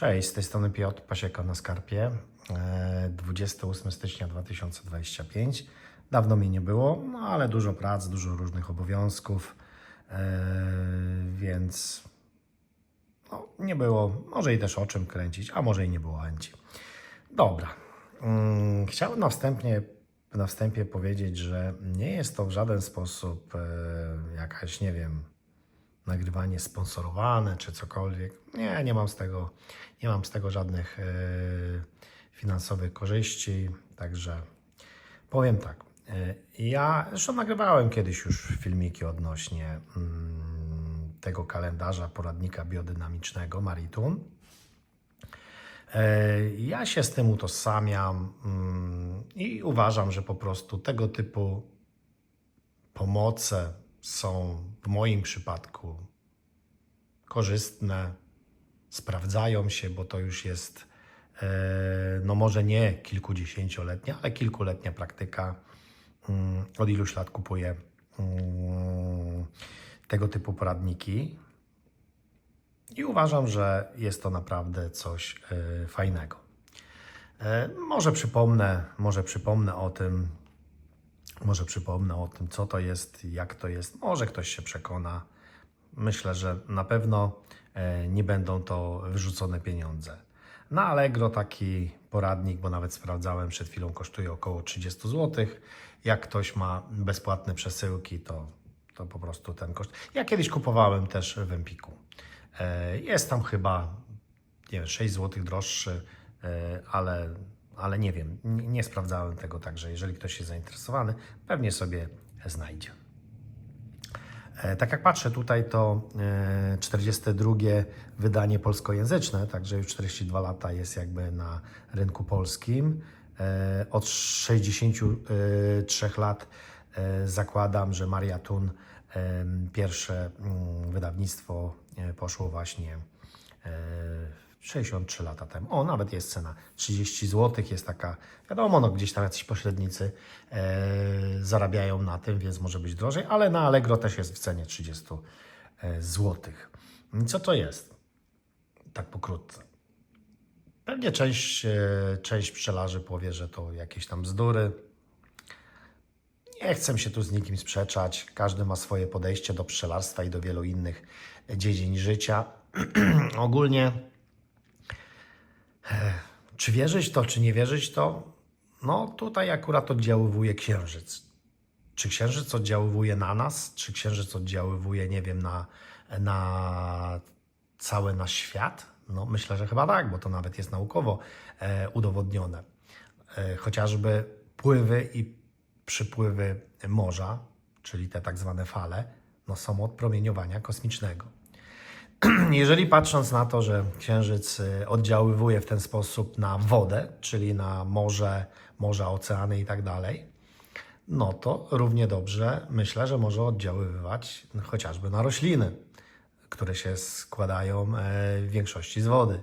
Cześć, z tej strony Piotr Pasieka na Skarpie. E, 28 stycznia 2025. Dawno mi nie było, no ale dużo prac, dużo różnych obowiązków, e, więc no, nie było, może i też o czym kręcić, a może i nie było chęci. Dobra. Mm, Chciałem na wstępie, na wstępie powiedzieć, że nie jest to w żaden sposób e, jakaś, nie wiem, nagrywanie sponsorowane czy cokolwiek. Nie, nie mam z tego, nie mam z tego żadnych e, finansowych korzyści, także powiem tak. E, ja zresztą nagrywałem kiedyś już filmiki odnośnie mm, tego kalendarza poradnika biodynamicznego Maritun. E, Ja się z tym utożsamiam mm, i uważam, że po prostu tego typu pomoce są w moim przypadku korzystne, sprawdzają się, bo to już jest, e, no może nie kilkudziesięcioletnia, ale kilkuletnia praktyka. Mm, Od iluś lat kupuję mm, tego typu poradniki i uważam, że jest to naprawdę coś e, fajnego. E, Może przypomnę, może przypomnę o tym, może przypomnę o tym, co to jest, jak to jest. Może ktoś się przekona. Myślę, że na pewno e, nie będą to wyrzucone pieniądze. Na Allegro taki poradnik, bo nawet sprawdzałem przed chwilą, kosztuje około 30 zł. Jak ktoś ma bezpłatne przesyłki, to, to po prostu ten koszt. Ja kiedyś kupowałem też w Empiku. E, Jest tam chyba nie wiem, 6 zł droższy, e, ale, ale nie wiem, nie, nie sprawdzałem tego, także jeżeli ktoś jest zainteresowany, pewnie sobie znajdzie. E, Tak jak patrzę tutaj, to e, 42 wydanie polskojęzyczne, także już 42 lata jest jakby na rynku polskim. E, Od 63 lat e, zakładam, że Maria Tun e, pierwsze mm, wydawnictwo e, poszło właśnie e, 63 lata temu. O, nawet jest cena 30 zł, jest taka, wiadomo, no, gdzieś tam jacyś pośrednicy e, zarabiają na tym, więc może być drożej, ale na Allegro też jest w cenie 30 zł. Co to jest? Tak pokrótce. Pewnie część, e, część pszczelarzy powie, że to jakieś tam bzdury. Nie chcę się tu z nikim sprzeczać. Każdy ma swoje podejście do pszczelarstwa i do wielu innych dziedzin życia. Ogólnie, e, czy wierzyć to, czy nie wierzyć to, no tutaj akurat oddziaływuje księżyc. Czy księżyc oddziaływuje na nas, czy księżyc oddziaływuje, nie wiem, na, na cały nasz świat? No myślę, że chyba tak, bo to nawet jest naukowo e, udowodnione. E, chociażby pływy i przypływy morza, czyli te tak zwane fale, no są od promieniowania kosmicznego. Jeżeli patrząc na to, że Księżyc y, oddziaływuje w ten sposób na wodę, czyli na morze, morza, oceany i tak dalej, no to równie dobrze myślę, że może oddziaływać chociażby na rośliny, które się składają e, w większości z wody.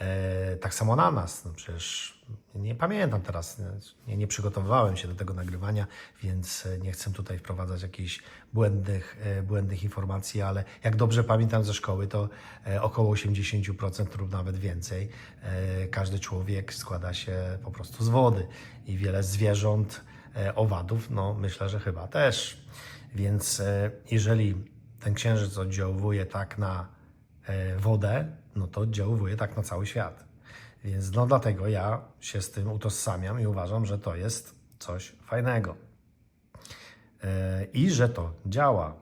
E, Tak samo na nas. No przecież nie pamiętam teraz, nie, nie przygotowywałem się do tego nagrywania, więc e, nie chcę tutaj wprowadzać jakichś błędnych, e, błędnych informacji, ale jak dobrze pamiętam ze szkoły, to około 80% lub nawet więcej każdy człowiek składa się po prostu z wody i wiele zwierząt, owadów, no myślę, że chyba też. Więc jeżeli ten księżyc oddziałuje tak na wodę, no to oddziałuje tak na cały świat. Więc no dlatego ja się z tym utożsamiam i uważam, że to jest coś fajnego. E, I że to działa.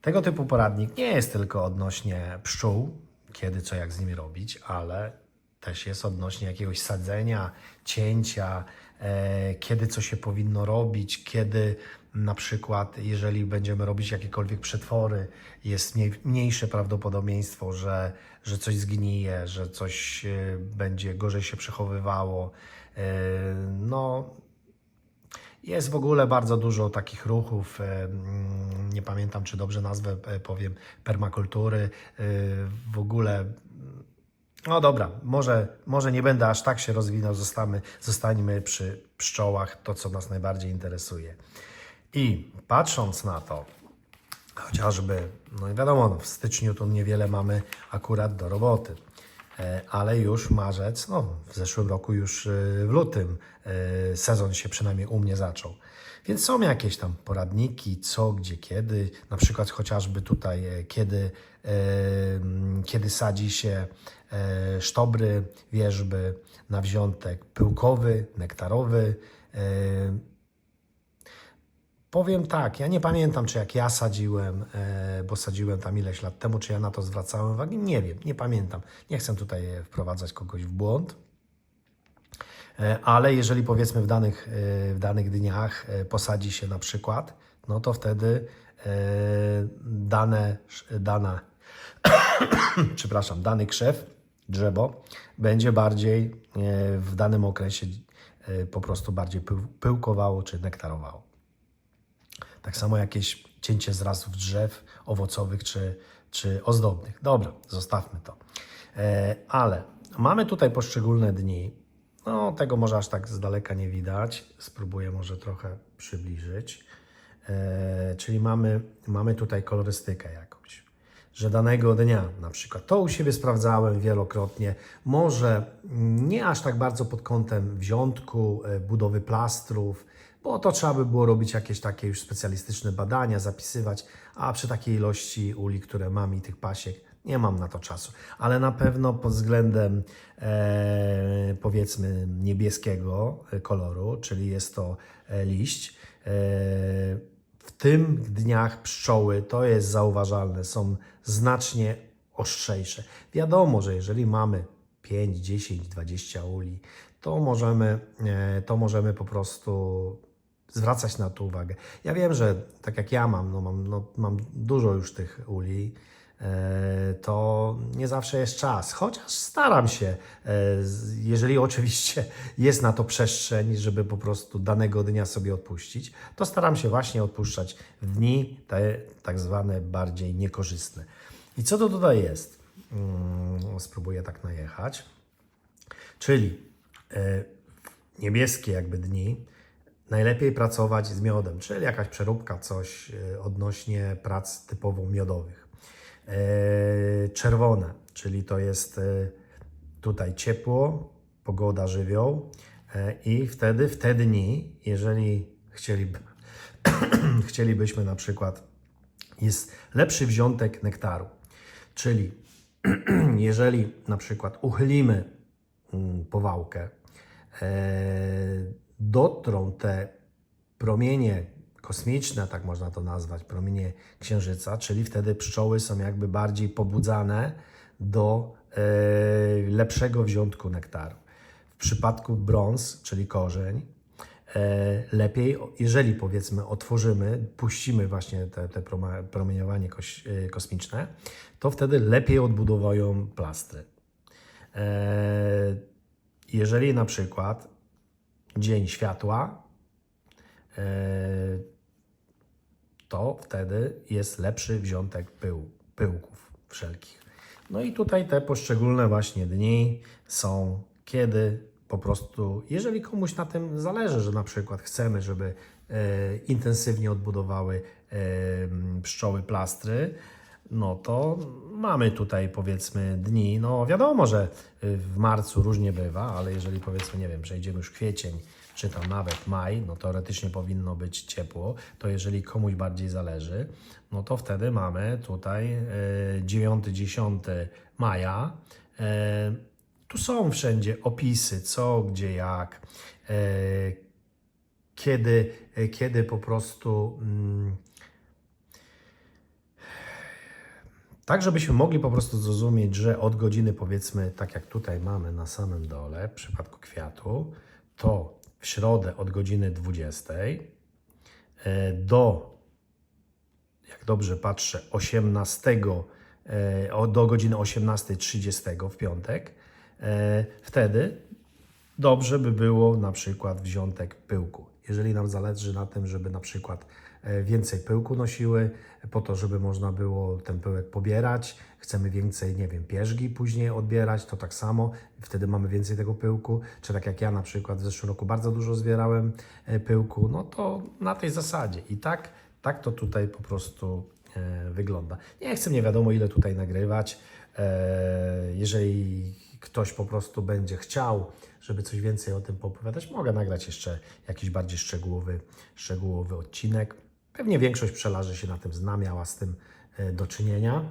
Tego typu poradnik nie jest tylko odnośnie pszczół, kiedy co jak z nimi robić, ale też jest odnośnie jakiegoś sadzenia, cięcia, e, kiedy co się powinno robić, kiedy na przykład, jeżeli będziemy robić jakiekolwiek przetwory, jest mniej, mniejsze prawdopodobieństwo, że, że coś zgnije, że coś e, będzie gorzej się przechowywało. E, no, jest w ogóle bardzo dużo takich ruchów, e, mm, nie pamiętam czy dobrze nazwę powiem, permakultury, w ogóle. No dobra, może, może nie będę aż tak się rozwinął, zostańmy przy pszczołach, to co nas najbardziej interesuje. I patrząc na to, chociażby, no i wiadomo, w styczniu to niewiele mamy akurat do roboty. E, ale już marzec, no w zeszłym roku już e, w lutym e, sezon się przynajmniej u mnie zaczął. Więc są jakieś tam poradniki, co, gdzie, kiedy, na przykład chociażby tutaj, kiedy, kiedy sadzi się sztobry, wierzby, nawziątek pyłkowy, nektarowy. Powiem tak, ja nie pamiętam, czy jak ja sadziłem, e, bo sadziłem tam ileś lat temu, czy ja na to zwracałem uwagę. Nie wiem, nie pamiętam. Nie chcę tutaj e, wprowadzać kogoś w błąd. E, Ale jeżeli powiedzmy w danych, w danych dniach posadzi się na przykład, no to wtedy dane, dana, przepraszam, dany krzew, drzewo będzie bardziej w danym okresie po prostu bardziej pył- pyłkowało czy nektarowało. Tak samo jakieś cięcie zrazów drzew owocowych czy, czy ozdobnych. Dobra, zostawmy to. E, ale mamy tutaj poszczególne dni. No, tego może aż tak z daleka nie widać. Spróbuję może trochę przybliżyć. E, czyli mamy, mamy tutaj kolorystykę jakąś. Że danego dnia, na przykład, to u siebie sprawdzałem wielokrotnie, może nie aż tak bardzo pod kątem wziątku, e, budowy plastrów, bo to trzeba by było robić jakieś takie już specjalistyczne badania, zapisywać, a przy takiej ilości uli, które mam i tych pasiek, nie mam na to czasu. Ale na pewno pod względem e, powiedzmy niebieskiego e, koloru, czyli jest to e, liść, e, w tym dniach pszczoły, to jest zauważalne, są znacznie ostrzejsze. Wiadomo, że jeżeli mamy 5, 10, 20 uli, to możemy, e, to możemy po prostu zwracać na to uwagę. Ja wiem, że tak jak ja mam, no mam, no mam dużo już tych uli, e, to nie zawsze jest czas. Chociaż staram się, e, jeżeli oczywiście jest na to przestrzeń, żeby po prostu danego dnia sobie odpuścić, to staram się właśnie odpuszczać w dni te tak zwane bardziej niekorzystne. I co to tutaj jest? Mm, Spróbuję tak najechać. Czyli e, niebieskie jakby dni najlepiej pracować z miodem, czyli jakaś przeróbka, coś e, odnośnie prac typowo miodowych. E, Czerwone, czyli to jest e, tutaj ciepło, pogoda, żywioł i wtedy w te dni, jeżeli chcieliby, chcielibyśmy na przykład, jest lepszy wziątek nektaru, czyli jeżeli na przykład uchylimy mm, powałkę, dotrą te promienie kosmiczne, tak można to nazwać, promienie księżyca, czyli wtedy pszczoły są jakby bardziej pobudzane do e, lepszego wziątku nektaru. W przypadku brąz, czyli korzeń, e, lepiej, jeżeli powiedzmy otworzymy, puścimy właśnie te, te promieniowanie koś, e, kosmiczne, to wtedy lepiej odbudowują plastry. Jeżeli na przykład dzień światła, e, to wtedy jest lepszy wziątek pył, pyłków wszelkich. No i tutaj te poszczególne właśnie dni są, kiedy po prostu, jeżeli komuś na tym zależy, że na przykład chcemy, żeby e, intensywnie odbudowały e, pszczoły plastry, no to mamy tutaj powiedzmy dni, no wiadomo, że y, w marcu różnie bywa, ale jeżeli powiedzmy, nie wiem, przejdziemy już kwiecień, czy tam nawet maj, no teoretycznie powinno być ciepło, to jeżeli komuś bardziej zależy, no to wtedy mamy tutaj y, 9-10 maja. E, Tu są wszędzie opisy, co, gdzie, jak, kiedy, kiedy po prostu. mm, Tak, żebyśmy mogli po prostu zrozumieć, że od godziny powiedzmy, tak jak tutaj mamy na samym dole, w przypadku kwiatu, to w środę od godziny 20 e, do, jak dobrze patrzę, 18, e, do godziny 18.30 w piątek, e, wtedy dobrze by było na przykład wziątek pyłku. Jeżeli nam zależy na tym, żeby na przykład więcej pyłku nosiły, po to, żeby można było ten pyłek pobierać, chcemy więcej, nie wiem, pierzgi później odbierać, to tak samo, wtedy mamy więcej tego pyłku, czy tak jak ja na przykład w zeszłym roku bardzo dużo zbierałem e, pyłku, no to na tej zasadzie. I tak, tak to tutaj po prostu e, wygląda. Nie chcę nie wiadomo ile tutaj nagrywać. E, jeżeli ktoś po prostu będzie chciał, żeby coś więcej o tym poopowiadać, mogę nagrać jeszcze jakiś bardziej szczegółowy, szczegółowy odcinek. Pewnie większość pszczelarzy się na tym zna, miała z tym e, do czynienia.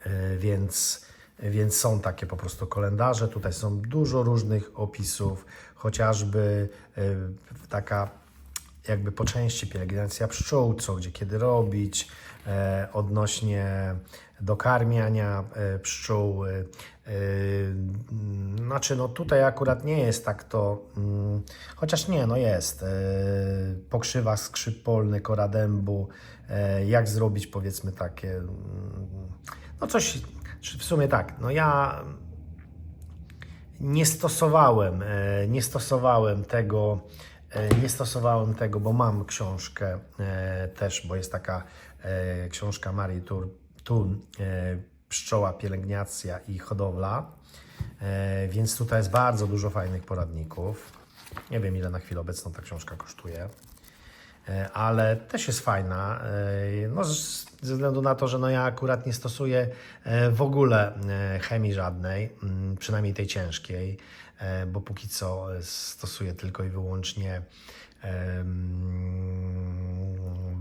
E, więc, więc są takie po prostu kalendarze. Tutaj są dużo różnych opisów, chociażby e, taka jakby po części pielęgnacja pszczół, co gdzie kiedy robić, odnośnie dokarmiania e, pszczół. E, e, znaczy, no tutaj akurat nie jest tak to, mm, chociaż nie, no jest. E, pokrzywa skrzyp polny, kora dębu, e, jak zrobić powiedzmy takie, mm, no coś, w sumie tak, no ja nie stosowałem, e, nie stosowałem tego, e, nie stosowałem tego, bo mam książkę e, też, bo jest taka e, książka Marii Tur, Tun, e, Pszczoła, pielęgnacja i hodowla, e, więc tutaj jest bardzo dużo fajnych poradników. Nie wiem ile na chwilę obecną ta książka kosztuje. E, ale też jest fajna. e, No, ze względu na to, że no ja akurat nie stosuję e, w ogóle e, chemii żadnej, mm, przynajmniej tej ciężkiej, e, bo póki co e, stosuję tylko i wyłącznie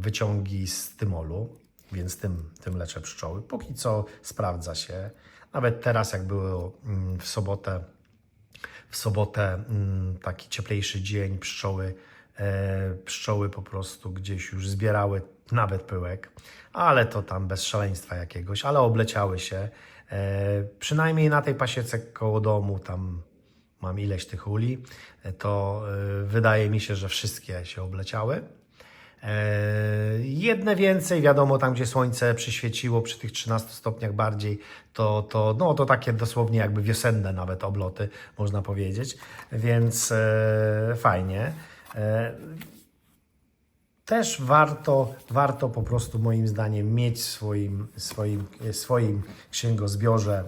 wyciągi z tymolu, więc tym, tym leczę pszczoły. Póki co sprawdza się. Nawet teraz, jak było mm, w sobotę, w sobotę mm, taki cieplejszy dzień, pszczoły, e, pszczoły po prostu gdzieś już zbierały nawet pyłek, ale to tam bez szaleństwa jakiegoś, ale obleciały się. E, przynajmniej na tej pasiece koło domu, tam mam ileś tych uli, e, to wydaje mi się, że wszystkie się obleciały. E, Jedne więcej, wiadomo, tam gdzie słońce przyświeciło przy tych 13 stopniach bardziej, to, to, no, to takie dosłownie jakby wiosenne nawet obloty, można powiedzieć, więc e, fajnie. E, też warto, warto po prostu moim zdaniem mieć w swoim, swoim, swoim księgozbiorze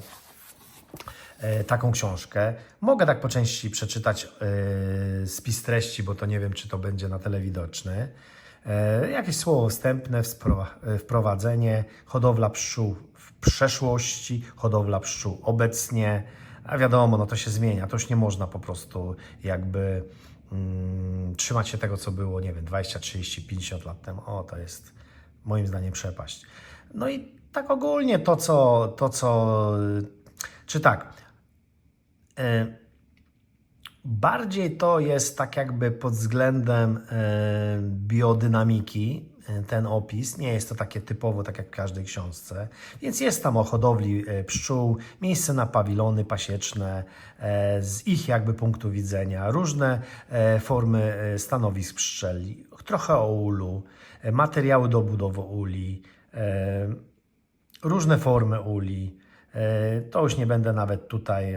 taką książkę. Mogę tak po części przeczytać spis treści, bo to nie wiem, czy to będzie na tyle. E, jakieś słowo wstępne, e, wprowadzenie, hodowla pszczół w przeszłości, hodowla pszczół obecnie, a wiadomo, no to się zmienia, to już nie można po prostu jakby mm, trzymać się tego, co było, nie wiem, 20, 30, 50 lat temu. O, to jest moim zdaniem przepaść. No i tak ogólnie to, co, to, co czy tak, e, Bardziej to jest tak jakby pod względem e, biodynamiki e, ten opis. Nie jest to takie typowo, tak jak w każdej książce. Więc jest tam o hodowli e, pszczół, miejsce na pawilony pasieczne, z ich jakby punktu widzenia, różne formy stanowisk pszczeli, trochę o ulu, materiały do budowy uli, różne formy uli. To już nie będę nawet tutaj.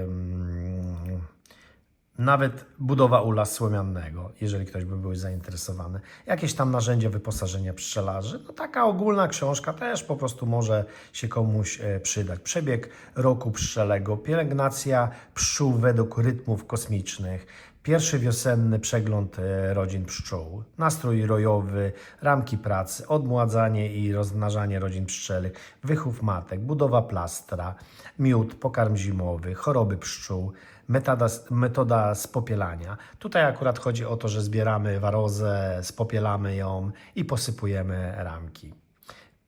Nawet budowa ula słomiannego, jeżeli ktoś by był zainteresowany. Jakieś tam narzędzia wyposażenia pszczelarzy. No taka ogólna książka też po prostu może się komuś e, przydać. Przebieg roku pszczelego, pielęgnacja pszczół według rytmów kosmicznych, Pierwszy wiosenny przegląd e, rodzin pszczół, nastrój rojowy, ramki pracy, odmładzanie i rozmnażanie rodzin pszczelych, wychów matek, budowa plastra, miód, pokarm zimowy, choroby pszczół, metoda, metoda spopielania. Tutaj akurat chodzi o to, że zbieramy warozę, spopielamy ją i posypujemy ramki.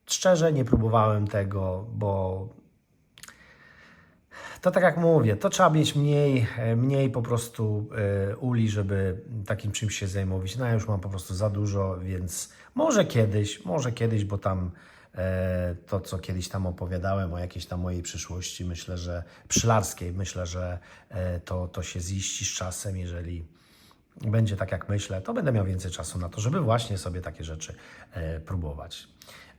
Szczerze nie próbowałem tego, bo to tak jak mówię, to trzeba mieć mniej, e, mniej po prostu e, uli, żeby takim czymś się zajmować. No ja już mam po prostu za dużo, więc może kiedyś, może kiedyś, bo tam e, to, co kiedyś tam opowiadałem o jakiejś tam mojej przyszłości, myślę, że pszczelarskiej, myślę, że to, to się ziści z czasem, jeżeli będzie tak jak myślę, to będę miał więcej czasu na to, żeby właśnie sobie takie rzeczy próbować.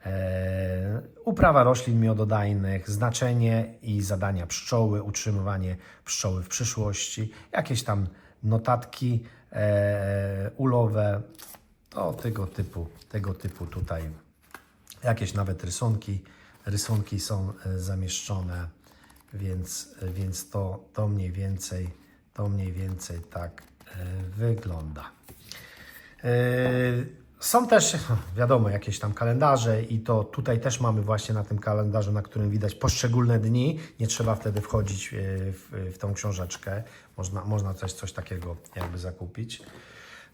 E, uprawa roślin miododajnych, znaczenie i zadania pszczoły, utrzymywanie pszczoły w przyszłości, jakieś tam notatki e, ulowe, to tego typu, tego typu tutaj, jakieś nawet rysunki, rysunki są e, zamieszczone, więc, więc to, to mniej więcej, to mniej więcej tak wygląda. Są też, wiadomo, jakieś tam kalendarze i to tutaj też mamy właśnie na tym kalendarzu, na którym widać poszczególne dni. Nie trzeba wtedy wchodzić e, w, w tą książeczkę. Można, można coś, coś takiego jakby zakupić.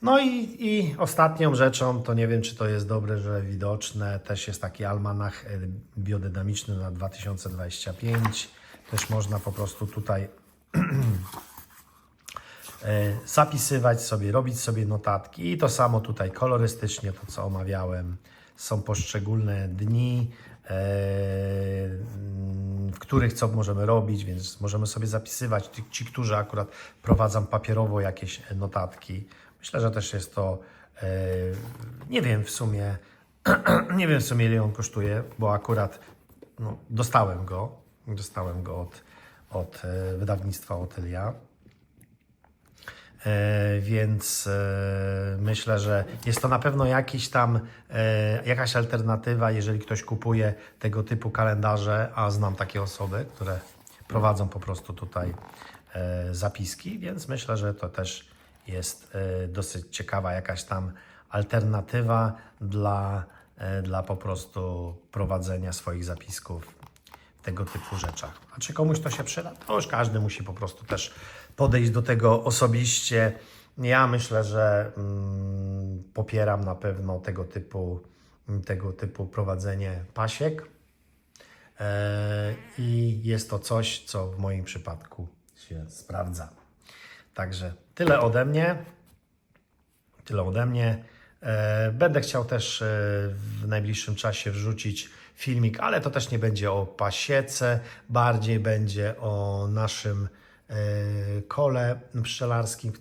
No i, i ostatnią rzeczą, to nie wiem, czy to jest dobre, że widoczne, też jest taki almanach e, biodynamiczny na 2025. Też można po prostu tutaj zapisywać sobie, robić sobie notatki i to samo tutaj kolorystycznie, to co omawiałem, są poszczególne dni, e, w których co możemy robić, więc możemy sobie zapisywać. Ci, ci którzy akurat prowadzą papierowo jakieś notatki, myślę, że też jest to, e, nie wiem w sumie, nie wiem w sumie ile on kosztuje, bo akurat no, dostałem go, dostałem go od, od e, wydawnictwa Otylia. E, Więc e, myślę, że jest to na pewno jakiś tam, e, jakaś alternatywa, jeżeli ktoś kupuje tego typu kalendarze, a znam takie osoby, które prowadzą po prostu tutaj zapiski, więc myślę, że to też jest dosyć ciekawa jakaś tam alternatywa dla, dla po prostu prowadzenia swoich zapisków w tego typu rzeczach. A czy komuś to się przyda? To już każdy musi po prostu też podejść do tego osobiście. Ja myślę, że mm, popieram na pewno tego typu, tego typu prowadzenie pasiek. E, I jest to coś, co w moim przypadku się sprawdza. Także tyle ode mnie. Tyle ode mnie. E, Będę chciał też e, w najbliższym czasie wrzucić filmik, ale to też nie będzie o pasiece, bardziej będzie o naszym kole pszczelarskim,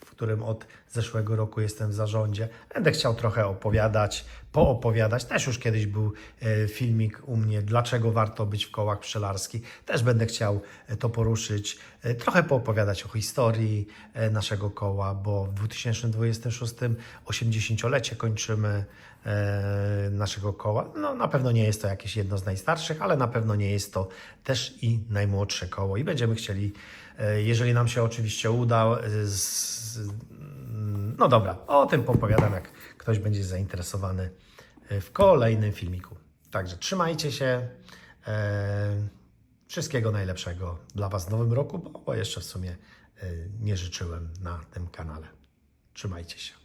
w którym od zeszłego roku jestem w zarządzie. Będę chciał trochę opowiadać, poopowiadać. Też już kiedyś był e, filmik u mnie, dlaczego warto być w kołach pszczelarskich. Też będę chciał e, to poruszyć, e, trochę poopowiadać o historii e, naszego koła, bo w 2026 80-lecie kończymy e, naszego koła. No na pewno nie jest to jakieś jedno z najstarszych, ale na pewno nie jest to też i najmłodsze koło i będziemy chcieli, e, jeżeli nam się oczywiście uda, e, no dobra, o tym popowiadam, jak ktoś będzie zainteresowany e, w kolejnym filmiku. Także trzymajcie się. E, wszystkiego najlepszego dla Was w nowym roku, bo, jeszcze w sumie e, nie życzyłem na tym kanale. Trzymajcie się.